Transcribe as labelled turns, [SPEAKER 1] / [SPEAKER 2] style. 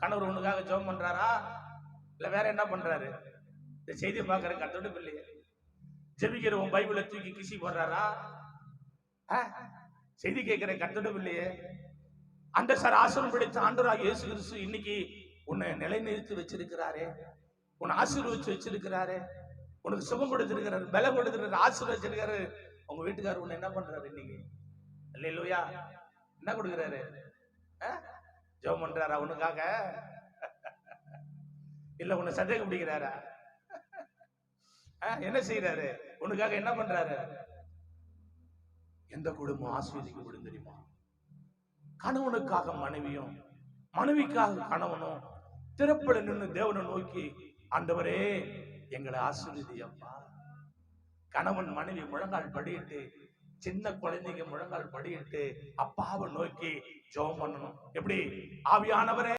[SPEAKER 1] கணவர் உனக்காக ஜோம் பண்றாரா? இல்ல வேற என்ன பண்றாரு? இந்த செய்தியை பார்க்கற கத்தோட பிள்ளைய. ஜெபிக்கிற உன் பைபிளை தூக்கி கிசி போடுறாரா? ஆ? செய்தி கேட்கிற கத்தோட இல்லையே அந்த சார் ஆசிரம் பிடித்த ஆண்டராக இயேசு கிறிஸ்து இன்னைக்கு உன்னை நிலைநிறுத்தி வச்சிருக்கிறாரே. உன்னை ஆசீர்வச்சு வச்சிருக்கிறாரே. உனக்கு சுகம் கொடுத்திருக்கிறாரு பலம் கொடுத்திருக்கிறாரு ஆசீர்வச்சிருக்காரு உங்க வீட்டுக்காரர் உன்னை என்ன பண்றாரு இன்னைக்கு? இல்லையா என்ன கொடுக்குறாரு? ஜெபம் பண்றாரா உனக்காக? இல்ல உன்னை சந்தேகம் பிடிக்கிறாரா? என்ன செய்யறாரு உனக்காக என்ன பண்றாரு? எந்த குடும்பம் ஆஸ்வதிக்கப்படும் தெரியுமா? கணவனுக்காக மனைவியும் மனைவிக்காக கணவனும் திறப்பட நின்று தேவனை நோக்கி ஆண்டவரே எங்களை ஆசீர்வதி அப்பா கணவன் மனைவி முழங்கால் படியிட்டு சின்ன குழந்தைங்க முழங்கால் படியிட்டு அப்பாவை நோக்கி ஜெபம் பண்ணணும். எப்படி? ஆவியானவரே.